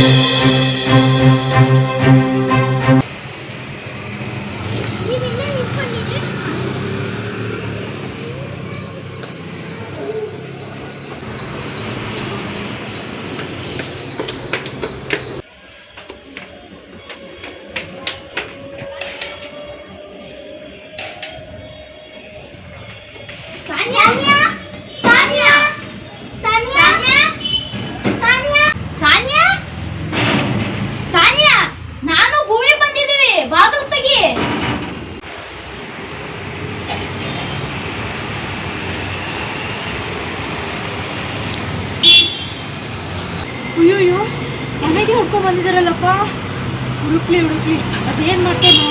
Sanya. Sanya. ಅಯ್ಯೋಯ್ಯೋ ಮನೆಗೆ ಹುಡ್ಕೊಂಡ್ ಬಂದಿದ್ದಾರಲ್ಲಪ್ಪ ಹುಡುಕ್ಲಿ ಹುಡುಕ್ಲಿ ಅದೇನು ಮಾಡ್ತೇನೆ?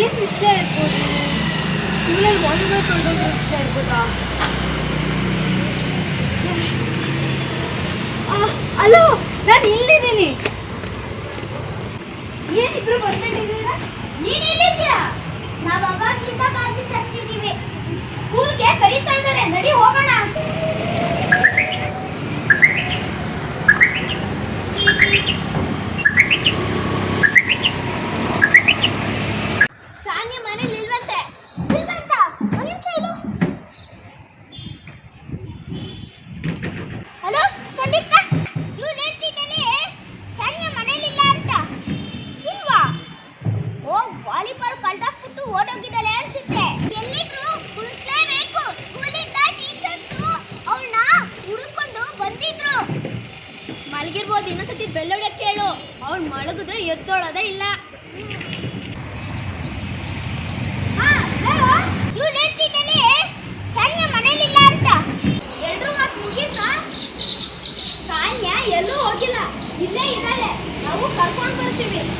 ಏನು ವಿಷಯ ಇರ್ಬೋದು? ಸ್ಕೂಲಲ್ಲಿ ವಾಲಿಬಾಲ್ ತೊಳೆದೋಗಿರೋ ವಿಷಯ ಇರ್ಬೋದಾ? ಅಲೋ, ನಾನು ಇಲ್ಲಿದ್ದೀನಿ. ಏನಿದ್ರು ಬರ್ತಾ ನೀನು ಇಲ್ಲಿದ್ದೀರಾ ನಾವು ಅವಾಗಿಂದ ಬಂದಿದ್ದ. টিভি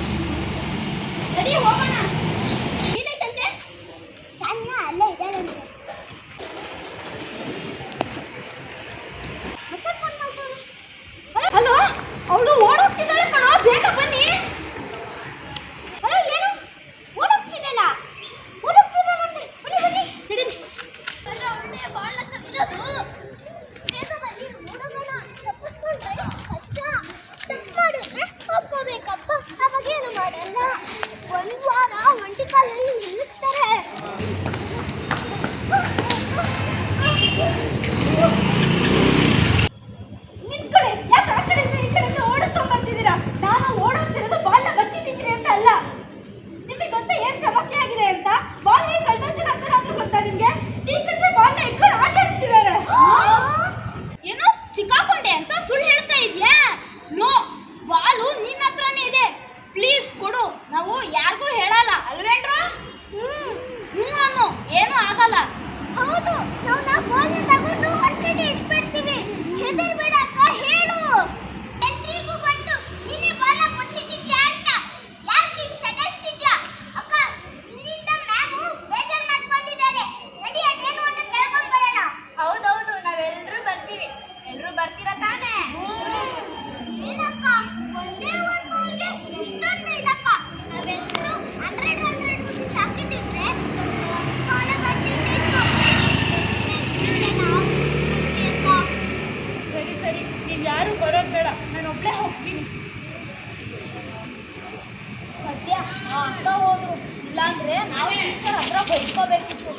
ಅವನು ಹತ್ರ ಬೈಸ್ಕೋಬೇಕಿತ್ತು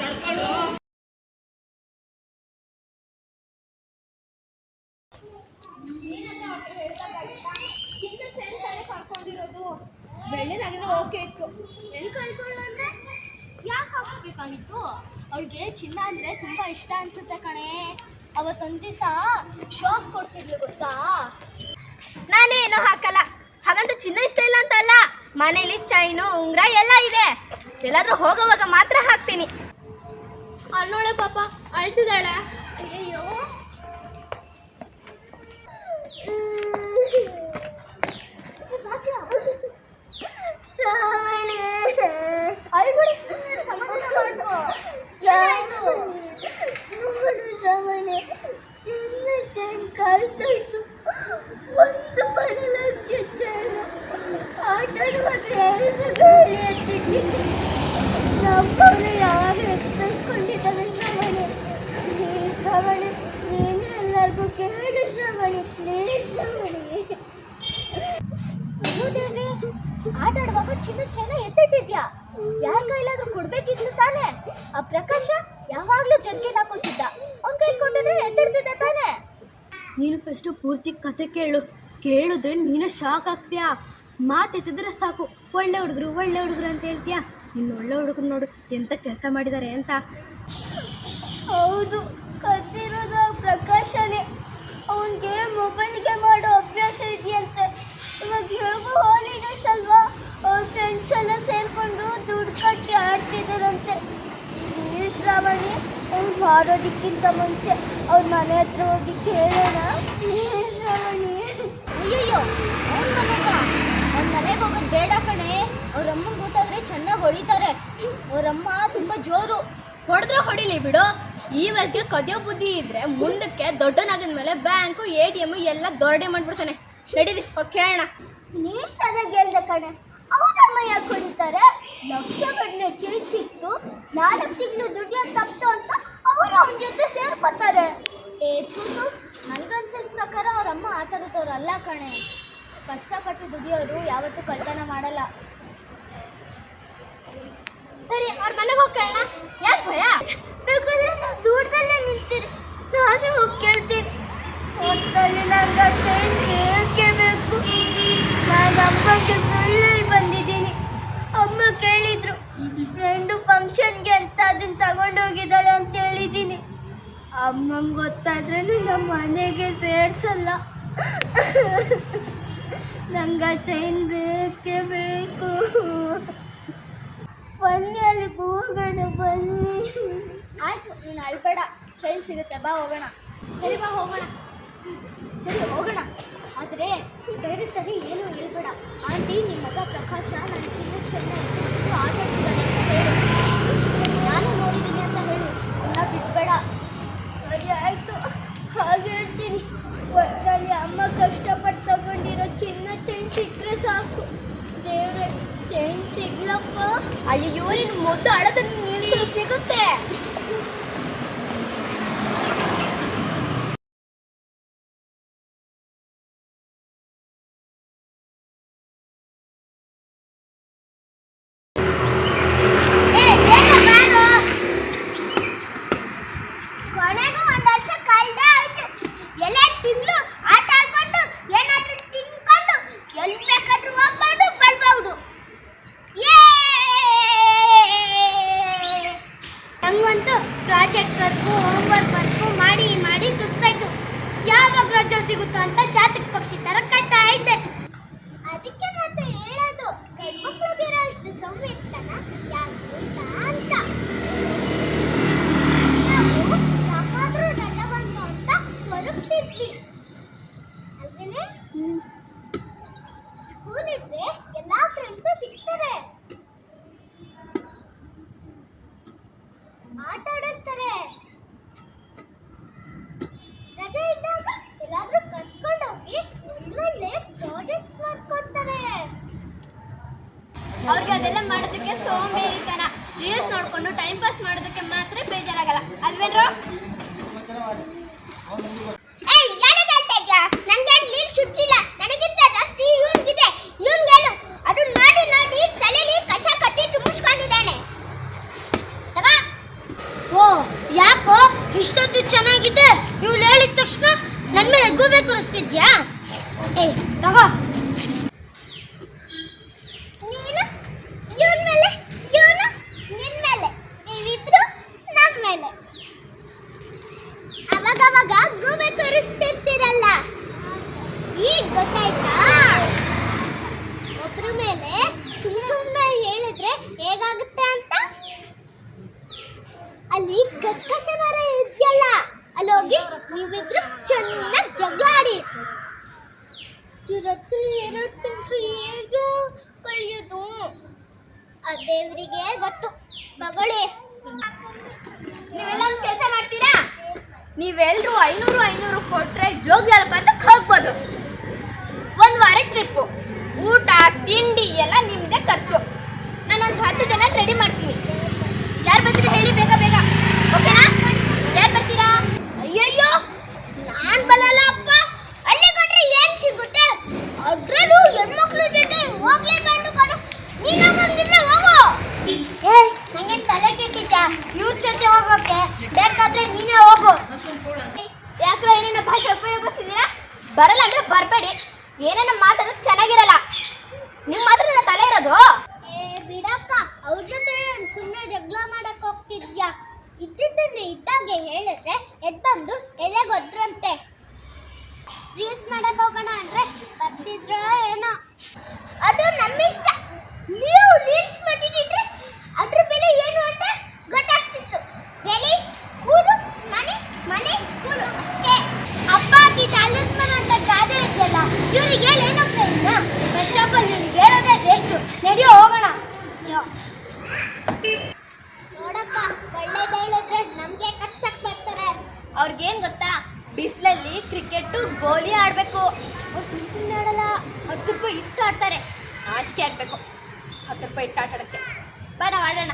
ಕಳ್ಕೊಂಡಿರೋದು ಬೆಳ್ಳದಾಗಿರೋ ಓಕೆ ಇತ್ತು ಎಲ್ಲಿ ಕಳ್ಕೊಳ್ಳೋ ಅಂದ್ರೆ ಯಾಕೆ ಹಾಕೋಬೇಕಾಗಿತ್ತು ಅವಳಿಗೆ ಚಿನ್ನ ಅಂದ್ರೆ ತುಂಬಾ ಇಷ್ಟ ಅನ್ಸುತ್ತೆ ಕಣೆ ಅವತ್ತೊಂದು ದಿವಸ ಶಾಕ್ ಕೊಡ್ತಿದ್ಲು ಗೊತ್ತಾ ನಾನೇನು ಹಾಕಲ್ಲ? ಹಾಗಂತ ಚಿನ್ನ ಇಷ್ಟ ಇಲ್ಲ ಅಂತಲ್ಲ ಮನೇಲಿ ಚೈನು ಉಂಗ್ರ ಎಲ್ಲ ಇದೆ. ಎಲ್ಲಾದ್ರೂ ಹೋಗೋವಾಗ ಮಾತ್ರ ಹಾಕ್ತೀನಿ. ಅಲ್ಲೋಳೆ ಪಾಪ ಅಳ್ತಿದ್ದಾಳೆ. ಪ್ಲೀಸ್ ನೋಡಿ ಹೌದೇನ್ರಿ ಆಟ ಆಡುವಾಗ ಚಿನ್ನ ಚೈನ ಎತ್ತಿಟ್ಟಿದ್ಯಾ? ಯಾರ ಕೈಲಾದ್ರೂ ಕೊಡ್ಬೇಕಿತ್ತು ತಾನೇ? ಆ ಪ್ರಕಾಶ ಯಾವಾಗ್ಲೂ ಜಗ್ಗಿನ ಹಾಕೋತಿದ್ದ ಅವ್ನ ಕೈ ಕೊಟ್ಟಿದ್ರೆ ಎತ್ತಿಡ್ತಿದ್ದ ತಾನೇ? ನೀನು ಫಸ್ಟು ಪೂರ್ತಿ ಕತೆ ಕೇಳು. ಕೇಳಿದ್ರೆ ನೀನು ಶಾಕ್ ಆಗ್ತೀಯಾ? ಮಾತೆತ್ತಿದ್ರೆ ಸಾಕು. ಒಳ್ಳೆ ಹುಡುಗರು ಒಳ್ಳೆ ಹುಡುಗರು ಅಂತ ಹೇಳ್ತೀಯಾ? ಇನ್ನು ಒಳ್ಳೆ ಹುಡುಗರು ನೋಡು ಎಂತ ಕೆಲಸ ಮಾಡಿದ್ದಾರೆ ಅಂತ. ಹೌದು ಕತ್ತಿರೋದು ಪ್ರಕಾಶನೇ. ಅವನಿಗೆ ಮೊಬೈಲ್ಗೆ ಮಾಡೋ ಅಭ್ಯಾಸ ಇದೆಯಂತೆ. ಇವಾಗ ಹೇಗೋ ಹಾಲಿಡೇಸ್ ಅಲ್ವಾ? ಅವ್ರ ಫ್ರೆಂಡ್ಸ್ ಎಲ್ಲ ಸೇರ್ಕೊಂಡು ದುಡ್ಡು ಕಟ್ಟಿ ಆಡ್ತಿದ್ದಾರಂತೆ ಈ ಶ್ರಾವಣಿ ಅವ್ರು ಮಾರೋದಕ್ಕಿಂತ ಮುಂಚೆ ಅವ್ರ ಮನೆ ಹತ್ರ ಹೋಗಿ ಕೇಳೋಣ. ಈ ರಾವಣಿ ಅಯ್ಯಯ್ಯೋ, ಅವ್ನ ಮನೆಗ? ಅವ್ನ ಮನೆಗೆ ಹೋಗೋದು ಬೇಡ ಕಣೆ. ಅವ್ರ ಅಮ್ಮಂಗೆ ಗೊತ್ತಾದ್ರೆ ಚೆನ್ನಾಗಿ ಹೊಡಿತಾರೆ. ಅವ್ರಮ್ಮ ತುಂಬಾ ಜೋರು. ಹೊಡೆದ್ರೆ ಹೊಡಿಲಿ ಬಿಡು. ಈವರೆಗೆ ಕದಿಯೋ ಬುದ್ಧಿ ಇದ್ರೆ ಮುಂದಕ್ಕೆ ದೊಡ್ಡನಾಗಿದ ಮೇಲೆ ಬ್ಯಾಂಕು ಎ ಟಿ ಎಂ ಎಲ್ಲ ದೊರಡೆ ಮಾಡ್ಬಿಡ್ತಾನೆ. ನಡೀರಿ ಕೇಳೋಣ. ನೀನ್ ಚೆನ್ನಾಗಿ ಹೇಳ್ದೆ ಕಣೆ. ಅವನಮ್ಮ ಯಾಕೆ ಕುಡಿತಾರೆ ಲಕ್ಷ ಗಟ್ಟಲೆ ಸಿಕ್ತು. ನಾಲ್ಕು ತಿಂಗಳು ದುಡಿಯೋ ತಪ್ಪು ಅಂತ ಅವರು ಅವನ ಜೊತೆ ಸೇರ್ಕೋತಾರೆ. ಏ ತೂತು ನನ್ಗನ್ಸಿದ ಪ್ರಕಾರ ಅವ್ರ ಅಮ್ಮ ಆ ಥರದವ್ರು ಅಲ್ಲ ಕಣೆ. ಕಷ್ಟಪಟ್ಟು ದುಡಿಯೋರು ಯಾವತ್ತೂ ಕಳ್ತನ ಮಾಡಲ್ಲ. ಸರಿ, ಅವ್ರ ಮನೆಗೆ ಹೋಗಿ ಯಾಕೆ ಭಯ ಬೇಕಾದ್ರೆ ನಾವು ದೂರದಲ್ಲೇ ನಿಂತೀರಿ ನಾನೇ ಹೋಗಿ ಕೇಳ್ತೀನಿ ಒಟ್ಟಲ್ಲಿ ನಂಗೆ ಚೇಂಜ್ ಬೇಕೇ ಬೇಕು ನಾನು ಅಮ್ಮಗೆ ಸುಳ್ಳು ಹೇಳಿ ಬಂದಿದ್ದೀನಿ ಅಮ್ಮ ಕೇಳಿದ್ರು ಫ್ರೆಂಡು ಫಂಕ್ಷನ್ಗೆ ಅಂತ ಅದನ್ನ ತಗೊಂಡೋಗಿದ್ದಾಳೆ ಅಂತ ಹೇಳಿದ್ದೀನಿ ಅಮ್ಮಂಗೆ ಗೊತ್ತಾದ್ರೆ ನಮ್ಮ ಮನೆಗೆ ಸೇರ್ಸಲ್ಲ. ನಂಗೆ ಚೈನ್ ಬೇಕೇ ಬೇಕು. ಬನ್ನಿ ಅಲ್ಲಿ ಹೋಗೋಣ, ಬನ್ನಿ. ಆಯ್ತು, ನೀನು ಅಳ್ಬೇಡ. ಚೈನ್ ಸಿಗುತ್ತೆ, ಬಾ ಹೋಗೋಣ. ಸರಿ, ಬಾ ಹೋಗೋಣ. ಸರಿ, ಹೋಗೋಣ. ಆದರೆ ತರಿ ಏನು ಹೇಳ್ಬೇಡ. ಆಂಟಿ ನಿಮ್ಮ ಮಗ ಪ್ರಕಾಶ ನನ್ನ ಚಿನ್ನ ಚೆನ್ನ ಆಟಾಡ್ತಿದ್ದಾನೆ ಅಂತ ಹೇಳು ನಾನು ನೋಡಿದ್ದೀನಿ ಅಂತ ಹೇಳು ಅವನ್ನ ಬಿಟ್ಬೇಡ ಸರಿ ಆಯ್ತು ಹಾಗೆ ಹೇಳ್ತೀನಿ ಒಟ್ಟಲ್ಲಿ ಅಮ್ಮ ಕಷ್ಟಪಟ್ಟು ತಗೊಂಡಿರೋ ಚಿನ್ನ ಚೈನ್ ಸಿಕ್ಕರೆ ಸಾಕು ದೇವ್ರೆ ಚೈನ್ ಸಿಗ್ಲಪ್ಪ ಅಯ್ಯೋ ನೀನು ಮೊದಲು ಅಳೋದನ್ನು ನಿಲ್ಸು ಸಿಗುತ್ತೆ ಕೊನೆಗೂ ಒಂದು ವರ್ಷ ಕಳ್ದೆ ಆಯ್ತು ಎಲ್ಲ ತಿಂಗಳು ಆಟ ಆಡ್ಕೊಂಡು ಏನಾದ್ರೂ ತಿನ್ಕೊಂಡು ಎಲ್ಲಿ ಬೇಕಾದ್ರೂ ಹೋಗ್ಬೋದು ಬರ್ಬೋದು ಯೇ ನಂಗಂತೂ ಪ್ರಾಜೆಕ್ಟ್ ವರ್ಕು ಹೋಮ್ವರ್ಕ್ ವರ್ಕು ಮಾಡಿ ಮಾಡಿ ಸುಸ್ತಾಯ್ತು. ಯಾವಾಗ ರಜೆ ಸಿಗುತ್ತೋ ಅಂತ ಜಾತಕ ಪಕ್ಷಿ ತರ ಕಾಯ್ತಾ ಇದ್ದೆ. metros ಗಸಗಸೆ ಮರ ಇದೆಯಲ್ಲ ಅಲ್ಲೋಗಿ, ನೀವಿದ್ರು ಚೆನ್ನಾಗಿ ಜಗಳ ಆಡಿ ಇವ್ರ ಹತ್ರ ಎರಡು ತಿಂಗಳು ಹೇಗೆ ಕಳಿಯೋದು ಆ ದೇವರಿಗೆ ಗೊತ್ತು. ತಗೊಳ್ಳಿ. ನೀವೆಲ್ಲ ಒಂದು ಕೆಲಸ ಮಾಡ್ತೀರಾ? ನೀವೆಲ್ಲರೂ ಐನೂರು ಐನೂರು ಕೊಟ್ರೆ ಜೋಗ ಜಲಪಾತಕ್ಕೆ ಹೋಗ್ಬೋದು. ಒಂದು ವಾರ ಟ್ರಿಪ್ಪು ಊಟ, ತಿಂಡಿ ಎಲ್ಲ ನಿಮ್ಮದೇ ಖರ್ಚು. ನಾನೊಂದು ಹತ್ತು ಜನ ರೆಡಿ ಮಾಡ್ತೀನಿ ಯಾರು ಬರ್ತೀರಾ ಹೇಳಿ ಬೇಗ ಬೇಗ ಓಕೆನಾ ಯಾರು ಬರ್ತೀರಾ ಅಯ್ಯಯ್ಯೋ ನಾನ್ ಬರಲ್ಲ ಅಪ್ಪ ಅಲ್ಲಿ ಕೊಟ್ರೆ ಏನ್ ಸಿಗುತ್ತೆ ಅದ್ರಲ್ಲೂ ಹೆಣ್ಮಕ್ಳು ಜೊತೆ ಹೋಗ್ಲೇಬಾರ್ದು ಕಣೋ ನೀನ್ ಹೋಗಂಗಿದ್ರೆ ಹೋಗು ಏ ನಂಗೆ ತಲೆ ಕೆಟ್ಟಿದ್ದ ಇವ್ರ ಜೊತೆ ಹೋಗೋಕೆ ಬೇಕಾದ್ರೆ ನೀನೇ ಹೋಗು. ಯಾಕ್ರ ಏನೇನೋ ಭಾಷೆ ಉಪಯೋಗಿಸ್ತಿದ್ದೀರಾ? ಬರಲ್ಲ ಅಂದ್ರೆ ಬರಬೇಡಿ. ಏನೇನೋ ಮಾತಾಡೋದು ಚೆನ್ನಾಗಿರಲ್ಲ. ನಿಮ್ಮ ಮಾತ್ರ ನನ್ನ ತಲೆ ಇರೋದು. ಏ ಬಿಡಕ್ಕ ಅವ್ರ ಜೊತೆ ಸುಮ್ಮನೆ ಜಗಳ ಮಾಡಕ್ ಹೋಗ್ತಿದ್ಯಾ? ಇದ್ದಿದ್ದನ್ನೇ ಇದ್ದಾಗೆ ಹೇಳಿದ್ರೆ ಎದ್ದಂದು ಎಲೆಗೊದ್ರಂತೆ. ರೀಲ್ಸ್ ಮಾಡಕ್ ಹೋಗೋಣ ಅಂದ್ರೆ ಬರ್ತಿದ್ರ ಅವ್ರಿಗೇನು ಗೊತ್ತಾ? ಬಿಸಿಲಲ್ಲಿ ಕ್ರಿಕೆಟು ಗೋಲಿ ಆಡಬೇಕು. ಅವ್ರು ಸುಮ್ಮನೆ ಆಡಲ್ಲ. ಹತ್ತು ರೂಪಾಯಿ ಇಷ್ಟು ಆಡ್ತಾರೆ. ಆಚಿಕೆ ಆಗಬೇಕು. ಹತ್ತು ರೂಪಾಯಿ ಇಟ್ಟು ಆಟಾಡೋಕ್ಕೆ. ಬಾ, ನಾವು ಆಡೋಣ.